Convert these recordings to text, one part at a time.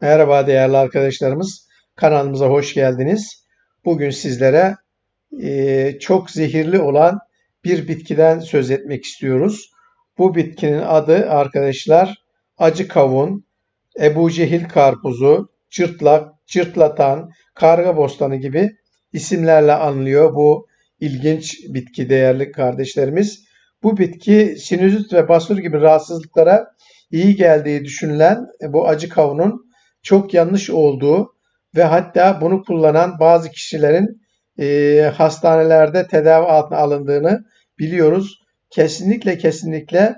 Merhaba değerli arkadaşlarımız. Kanalımıza hoş geldiniz. Bugün sizlere e, çok zehirli olan bir bitkiden söz etmek istiyoruz. Bu bitkinin adı arkadaşlar acı kavun, Ebu Cehil karpuzu, cırtlak, cırtlatan, karga bostanı gibi isimlerle anılıyor bu ilginç bitki değerli kardeşlerimiz. Bu bitki sinüzit ve basur gibi rahatsızlıklara iyi geldiği düşünülen bu acı kavunun çok yanlış olduğu ve hatta bunu kullanan bazı kişilerin e, hastanelerde tedavi altına alındığını biliyoruz. Kesinlikle kesinlikle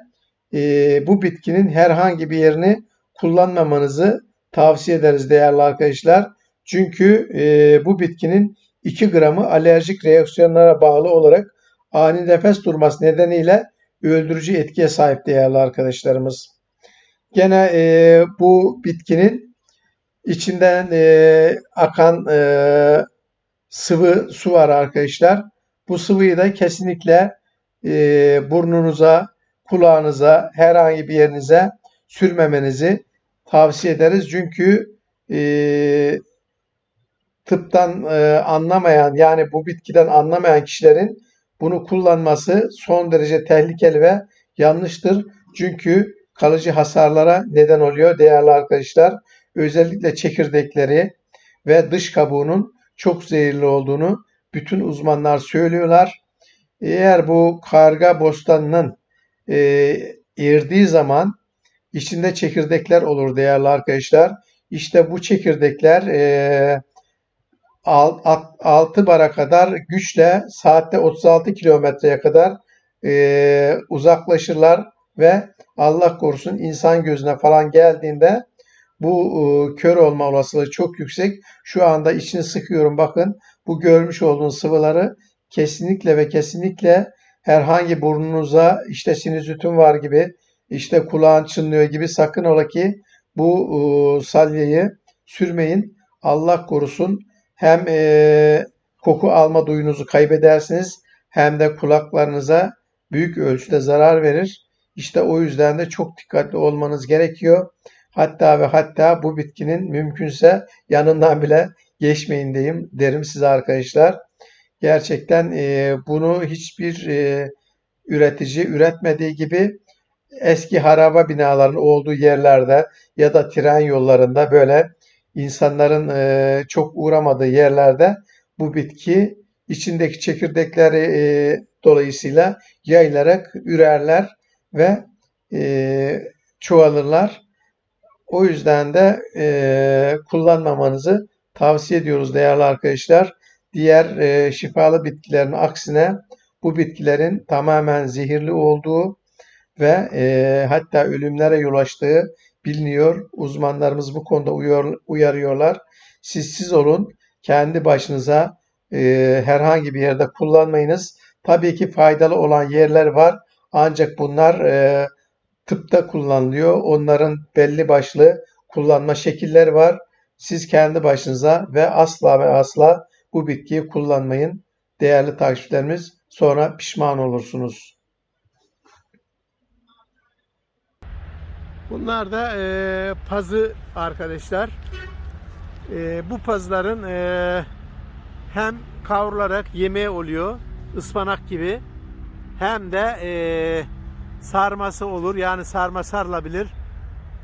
e, bu bitkinin herhangi bir yerini kullanmamanızı tavsiye ederiz değerli arkadaşlar. Çünkü e, bu bitkinin 2 gramı alerjik reaksiyonlara bağlı olarak ani nefes durması nedeniyle öldürücü etkiye sahip değerli arkadaşlarımız. Gene e, bu bitkinin içinden e, akan e, sıvı su var arkadaşlar. Bu sıvıyı da kesinlikle e, burnunuza, kulağınıza, herhangi bir yerinize sürmemenizi tavsiye ederiz. Çünkü e, tıptan e, anlamayan yani bu bitkiden anlamayan kişilerin bunu kullanması son derece tehlikeli ve yanlıştır. Çünkü kalıcı hasarlara neden oluyor değerli arkadaşlar. Özellikle çekirdekleri ve dış kabuğunun çok zehirli olduğunu bütün uzmanlar söylüyorlar. Eğer bu karga bostanının e, erdiği zaman içinde çekirdekler olur değerli arkadaşlar. İşte bu çekirdekler e, 6 bara kadar güçle saatte 36 kilometreye kadar e, uzaklaşırlar ve Allah korusun insan gözüne falan geldiğinde bu e, kör olma olasılığı çok yüksek. Şu anda içini sıkıyorum bakın bu görmüş olduğunuz sıvıları kesinlikle ve kesinlikle herhangi burnunuza işte sinüzitün var gibi işte kulağın çınlıyor gibi sakın ola ki bu e, salyayı sürmeyin. Allah korusun hem e, koku alma duyunuzu kaybedersiniz hem de kulaklarınıza büyük ölçüde zarar verir. İşte o yüzden de çok dikkatli olmanız gerekiyor. Hatta ve hatta bu bitkinin mümkünse yanından bile geçmeyin diyeyim derim size arkadaşlar. Gerçekten e, bunu hiçbir e, üretici üretmediği gibi eski haraba binaların olduğu yerlerde ya da tren yollarında böyle insanların e, çok uğramadığı yerlerde bu bitki içindeki çekirdekleri e, dolayısıyla yayılarak ürerler ve e, çoğalırlar. O yüzden de e, kullanmamanızı tavsiye ediyoruz değerli arkadaşlar. Diğer e, şifalı bitkilerin aksine bu bitkilerin tamamen zehirli olduğu ve e, hatta ölümlere yol açtığı biliniyor. Uzmanlarımız bu konuda uyar, uyarıyorlar. Siz siz olun, kendi başınıza e, herhangi bir yerde kullanmayınız. Tabii ki faydalı olan yerler var. Ancak bunlar e, tıpta kullanılıyor. Onların belli başlı kullanma şekilleri var. Siz kendi başınıza ve asla ve asla bu bitkiyi kullanmayın. Değerli takipçilerimiz sonra pişman olursunuz. Bunlar da e, pazı arkadaşlar. E, bu pazların e, hem kavrularak yemeği oluyor ıspanak gibi hem de e, sarması olur yani sarma sarılabilir.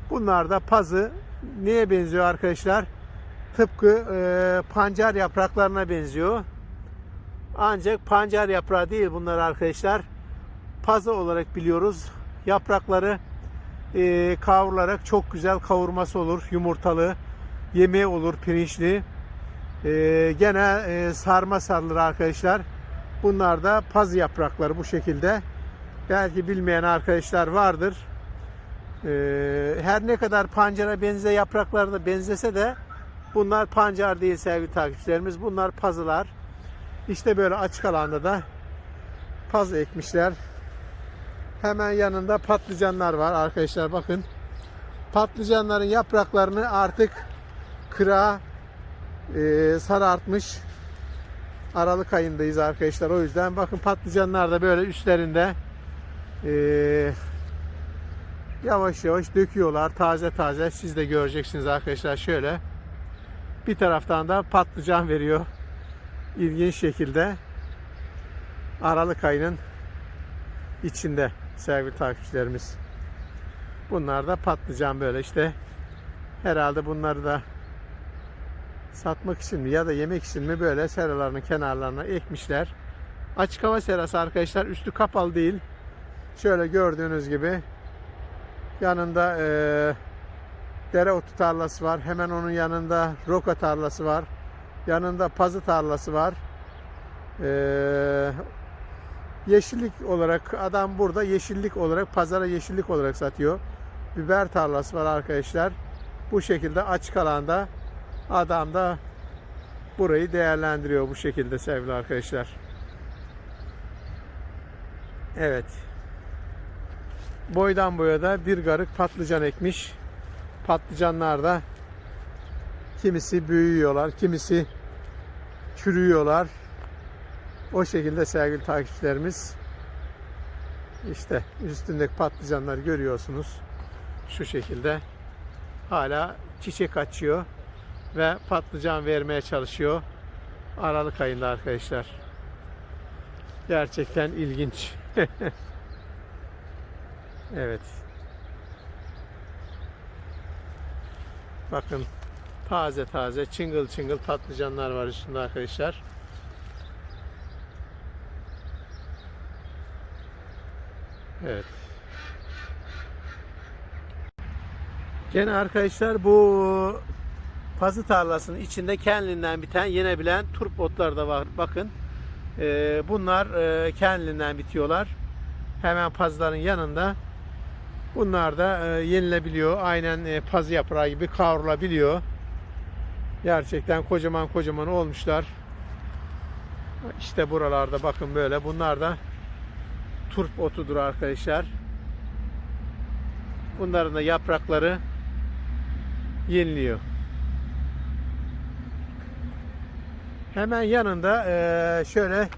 Bunlar da pazı neye benziyor arkadaşlar? Tıpkı e, pancar yapraklarına benziyor. Ancak pancar yaprağı değil bunlar arkadaşlar. Pazı olarak biliyoruz. Yaprakları e, kavrularak çok güzel kavurması olur. Yumurtalı, yemeği olur pirinçli. E, gene e, sarma sarılır arkadaşlar. Bunlar da paz yaprakları bu şekilde. Belki bilmeyen arkadaşlar vardır. E, her ne kadar pancara benze yaprakları da benzese de bunlar pancar değil sevgili takipçilerimiz. Bunlar pazılar. İşte böyle açık alanda da paz ekmişler. Hemen yanında patlıcanlar var arkadaşlar bakın. Patlıcanların yapraklarını artık kıra e, sarartmış. Aralık ayındayız arkadaşlar. O yüzden bakın patlıcanlar da böyle üstlerinde e, yavaş yavaş döküyorlar. Taze taze siz de göreceksiniz arkadaşlar şöyle. Bir taraftan da patlıcan veriyor. İlginç şekilde. Aralık ayının içinde sevgili takipçilerimiz. Bunlar da patlıcan böyle işte. Herhalde bunları da satmak için mi ya da yemek için mi böyle seralarının kenarlarına ekmişler. Açık hava serası arkadaşlar üstü kapalı değil. Şöyle gördüğünüz gibi yanında eee dereotu tarlası var. Hemen onun yanında roka tarlası var. Yanında pazı tarlası var. Eee, yeşillik olarak adam burada yeşillik olarak pazara yeşillik olarak satıyor. Biber tarlası var arkadaşlar. Bu şekilde açık alanda adam da burayı değerlendiriyor bu şekilde sevgili arkadaşlar. Evet. Boydan boya da bir garık patlıcan ekmiş. Patlıcanlar da kimisi büyüyorlar, kimisi çürüyorlar. O şekilde sevgili takipçilerimiz işte üstündeki patlıcanlar görüyorsunuz. Şu şekilde hala çiçek açıyor ve patlıcan vermeye çalışıyor. Aralık ayında arkadaşlar. Gerçekten ilginç. evet. Bakın taze taze çıngıl çıngıl patlıcanlar var üstünde arkadaşlar. Evet. Gene arkadaşlar bu pazı tarlasının içinde kendinden biten yenebilen turp otlar da var. Bakın. Ee, bunlar e, kendinden bitiyorlar. Hemen pazların yanında. Bunlar da e, yenilebiliyor. Aynen e, pazı yaprağı gibi kavrulabiliyor. Gerçekten kocaman kocaman olmuşlar. İşte buralarda bakın böyle. Bunlar da turp otudur arkadaşlar. Bunların da yaprakları yeniliyor. Hemen yanında eee, şöyle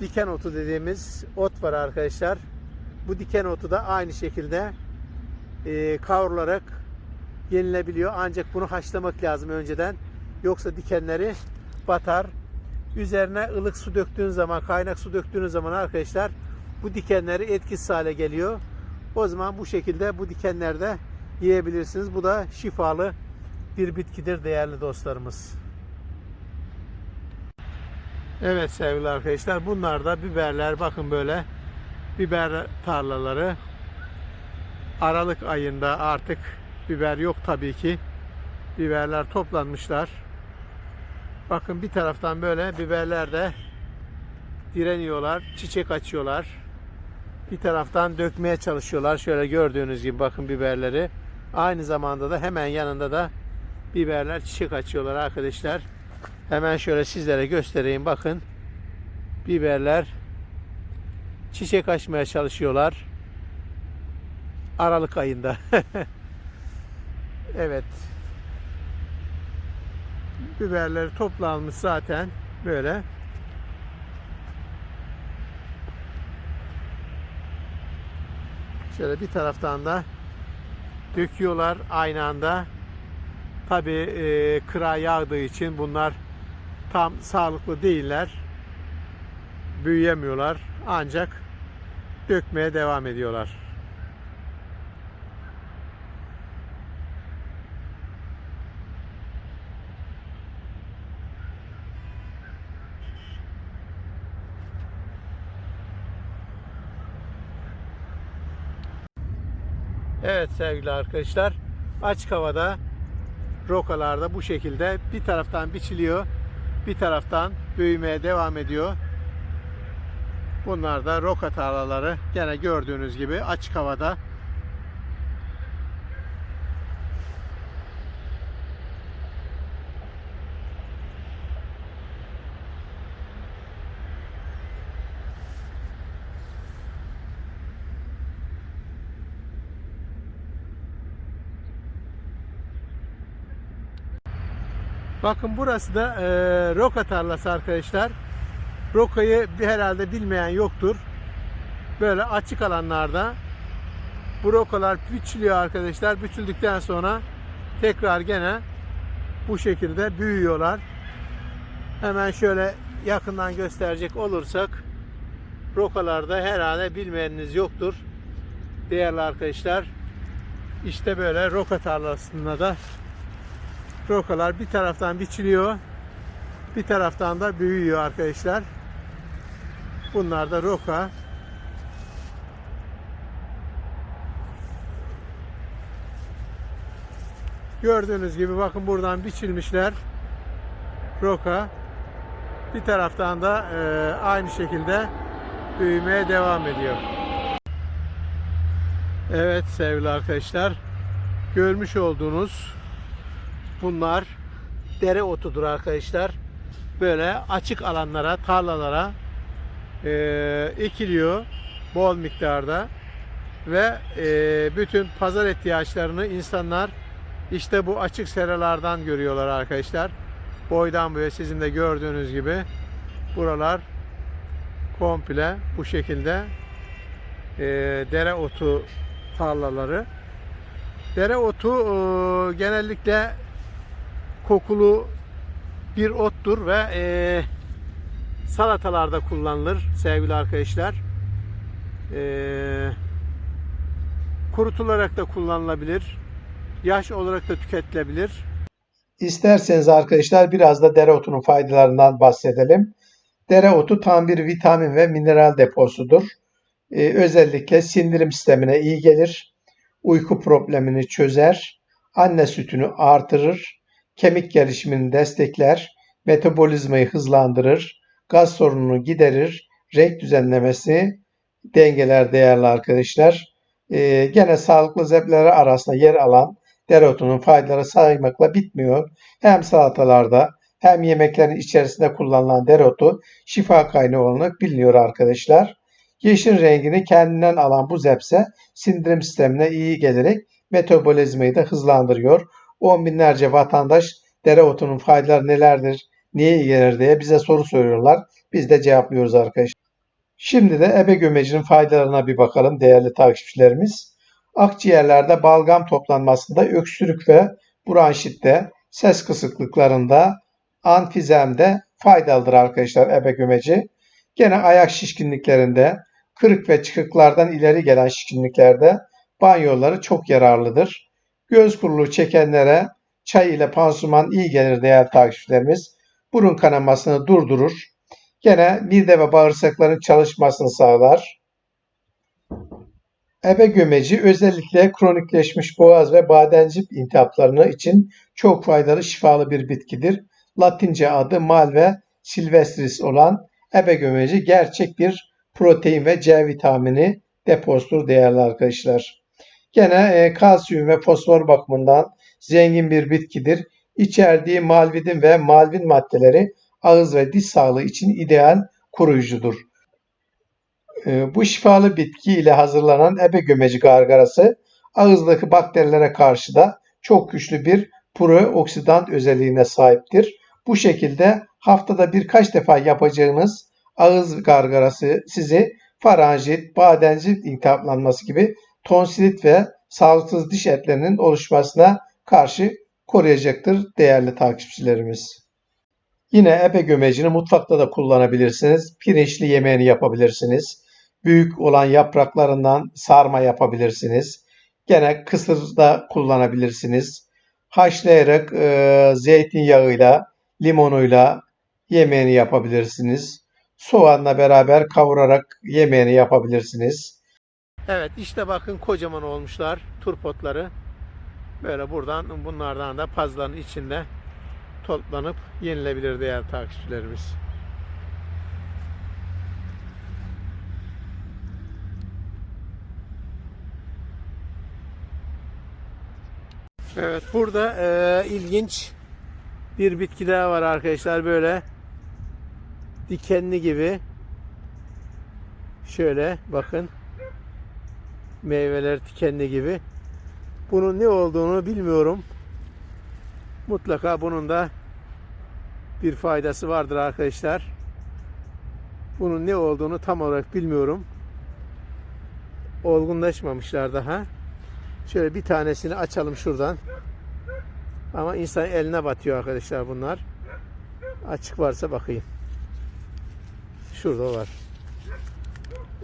diken otu dediğimiz ot var arkadaşlar. Bu diken otu da aynı şekilde eee, kavrularak yenilebiliyor. Ancak bunu haşlamak lazım önceden. Yoksa dikenleri batar. Üzerine ılık su döktüğün zaman, kaynak su döktüğünüz zaman arkadaşlar bu dikenleri etkisiz hale geliyor. O zaman bu şekilde bu dikenlerde yiyebilirsiniz. Bu da şifalı bir bitkidir değerli dostlarımız. Evet sevgili arkadaşlar bunlar da biberler bakın böyle biber tarlaları Aralık ayında artık biber yok tabii ki biberler toplanmışlar bakın bir taraftan böyle biberler de direniyorlar çiçek açıyorlar bir taraftan dökmeye çalışıyorlar şöyle gördüğünüz gibi bakın biberleri aynı zamanda da hemen yanında da biberler çiçek açıyorlar arkadaşlar Hemen şöyle sizlere göstereyim. Bakın. Biberler çiçek açmaya çalışıyorlar. Aralık ayında. evet. Biberleri toplanmış zaten böyle. Şöyle bir taraftan da döküyorlar aynı anda. Tabi e, kıra yağdığı için bunlar tam sağlıklı değiller. Büyüyemiyorlar. Ancak dökmeye devam ediyorlar. Evet sevgili arkadaşlar açık havada rokalarda bu şekilde bir taraftan biçiliyor bir taraftan büyümeye devam ediyor. Bunlar da roka tarlaları gene gördüğünüz gibi açık havada Bakın burası da e, roka tarlası arkadaşlar. Rokayı herhalde bilmeyen yoktur. Böyle açık alanlarda Bu rokalar biçiliyor arkadaşlar. Biçildikten sonra tekrar gene bu şekilde büyüyorlar. Hemen şöyle yakından gösterecek olursak rokalarda herhalde bilmeyeniniz yoktur. Değerli arkadaşlar işte böyle roka tarlasında da rokalar bir taraftan biçiliyor bir taraftan da büyüyor arkadaşlar. Bunlar da roka. Gördüğünüz gibi bakın buradan biçilmişler. Roka. Bir taraftan da e, aynı şekilde büyümeye devam ediyor. Evet sevgili arkadaşlar. Görmüş olduğunuz bunlar dere otudur arkadaşlar. Böyle açık alanlara, tarlalara e, ekiliyor bol miktarda ve e, bütün pazar ihtiyaçlarını insanlar işte bu açık seralardan görüyorlar arkadaşlar. Boydan boya sizin de gördüğünüz gibi buralar komple bu şekilde e, dere otu tarlaları. Dere otu e, genellikle kokulu bir ottur ve e, salatalarda kullanılır sevgili arkadaşlar. E, kurutularak da kullanılabilir. Yaş olarak da tüketilebilir. İsterseniz arkadaşlar biraz da dereotunun faydalarından bahsedelim. Dereotu tam bir vitamin ve mineral deposudur. Ee, özellikle sindirim sistemine iyi gelir. Uyku problemini çözer. Anne sütünü artırır. Kemik gelişimini destekler. Metabolizmayı hızlandırır. Gaz sorununu giderir. Renk düzenlemesi dengeler değerli arkadaşlar. Ee, gene sağlıklı zepleri arasında yer alan dereotunun faydaları saymakla bitmiyor. Hem salatalarda hem yemeklerin içerisinde kullanılan dereotu şifa kaynağı olarak biliniyor arkadaşlar. Yeşil rengini kendinden alan bu zepse sindirim sistemine iyi gelerek metabolizmayı da hızlandırıyor. On binlerce vatandaş dereotunun faydaları nelerdir, niye iyi gelir diye bize soru soruyorlar. Biz de cevaplıyoruz arkadaşlar. Şimdi de ebe gömecinin faydalarına bir bakalım değerli takipçilerimiz. Akciğerlerde balgam toplanmasında, öksürük ve bronşitte, ses kısıklıklarında, anfizemde faydalıdır arkadaşlar ebe gömeci. Gene ayak şişkinliklerinde, kırık ve çıkıklardan ileri gelen şişkinliklerde banyoları çok yararlıdır. Göz kuruluğu çekenlere çay ile pansuman iyi gelir değerli takipçilerimiz. Burun kanamasını durdurur. Gene mide ve bağırsakların çalışmasını sağlar. Ebe gömeci özellikle kronikleşmiş boğaz ve bademcik iltihaplarını için çok faydalı şifalı bir bitkidir. Latince adı Malve silvestris olan ebe gömeci gerçek bir protein ve C vitamini deposudur değerli arkadaşlar. Gene e, kalsiyum ve fosfor bakımından zengin bir bitkidir. İçerdiği malvidin ve malvin maddeleri ağız ve diş sağlığı için ideal koruyucudur. E, Bu şifalı bitki ile hazırlanan ebe gömeci gargarası ağızdaki bakterilere karşı da çok güçlü bir pro-oksidant özelliğine sahiptir. Bu şekilde haftada birkaç defa yapacağınız ağız gargarası sizi faranjit, bademcik iltihaplanması gibi tonsilit ve sağlıksız diş etlerinin oluşmasına karşı koruyacaktır değerli takipçilerimiz. Yine ebe gömecini mutfakta da kullanabilirsiniz. Pirinçli yemeğini yapabilirsiniz. Büyük olan yapraklarından sarma yapabilirsiniz. Gene kısır da kullanabilirsiniz. Haşlayarak e, zeytinyağıyla, limonuyla yemeğini yapabilirsiniz. Soğanla beraber kavurarak yemeğini yapabilirsiniz. Evet işte bakın kocaman olmuşlar turpotları. Böyle buradan bunlardan da pazların içinde toplanıp yenilebilir değerli takipçilerimiz. Evet burada eee, ilginç bir bitki daha var arkadaşlar böyle dikenli gibi. Şöyle bakın meyveler dikenli gibi. Bunun ne olduğunu bilmiyorum. Mutlaka bunun da bir faydası vardır arkadaşlar. Bunun ne olduğunu tam olarak bilmiyorum. Olgunlaşmamışlar daha. Şöyle bir tanesini açalım şuradan. Ama insan eline batıyor arkadaşlar bunlar. Açık varsa bakayım. Şurada var.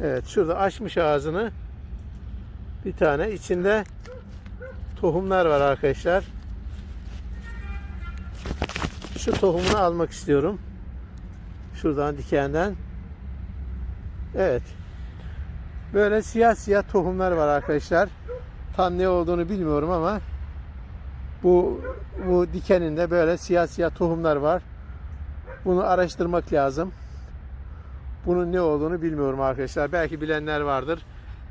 Evet şurada açmış ağzını. Bir tane içinde tohumlar var arkadaşlar. Şu tohumunu almak istiyorum. Şuradan dikenden. Evet. Böyle siyah siyah tohumlar var arkadaşlar. Tam ne olduğunu bilmiyorum ama bu bu dikeninde böyle siyah siyah tohumlar var. Bunu araştırmak lazım. Bunun ne olduğunu bilmiyorum arkadaşlar. Belki bilenler vardır.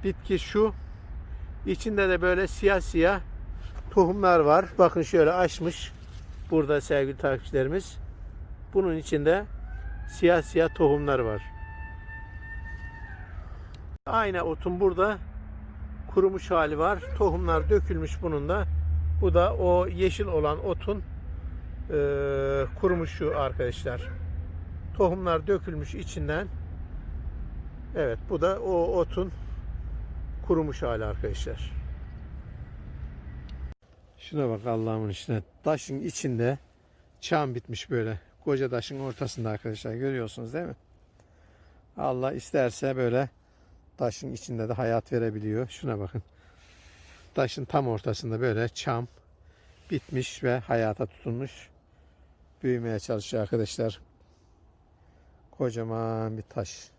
Bitki şu. İçinde de böyle siyah siyah tohumlar var. Bakın şöyle açmış. Burada sevgili takipçilerimiz. Bunun içinde siyah siyah tohumlar var. Aynı otun burada kurumuş hali var. Tohumlar dökülmüş bunun da. Bu da o yeşil olan otun eee kurumuşu arkadaşlar. Tohumlar dökülmüş içinden. Evet bu da o otun kurumuş hali arkadaşlar. Şuna bak Allah'ımın içine. Taşın içinde çam bitmiş böyle. Koca taşın ortasında arkadaşlar. Görüyorsunuz değil mi? Allah isterse böyle taşın içinde de hayat verebiliyor. Şuna bakın. Taşın tam ortasında böyle çam bitmiş ve hayata tutunmuş. Büyümeye çalışıyor arkadaşlar. Kocaman bir taş.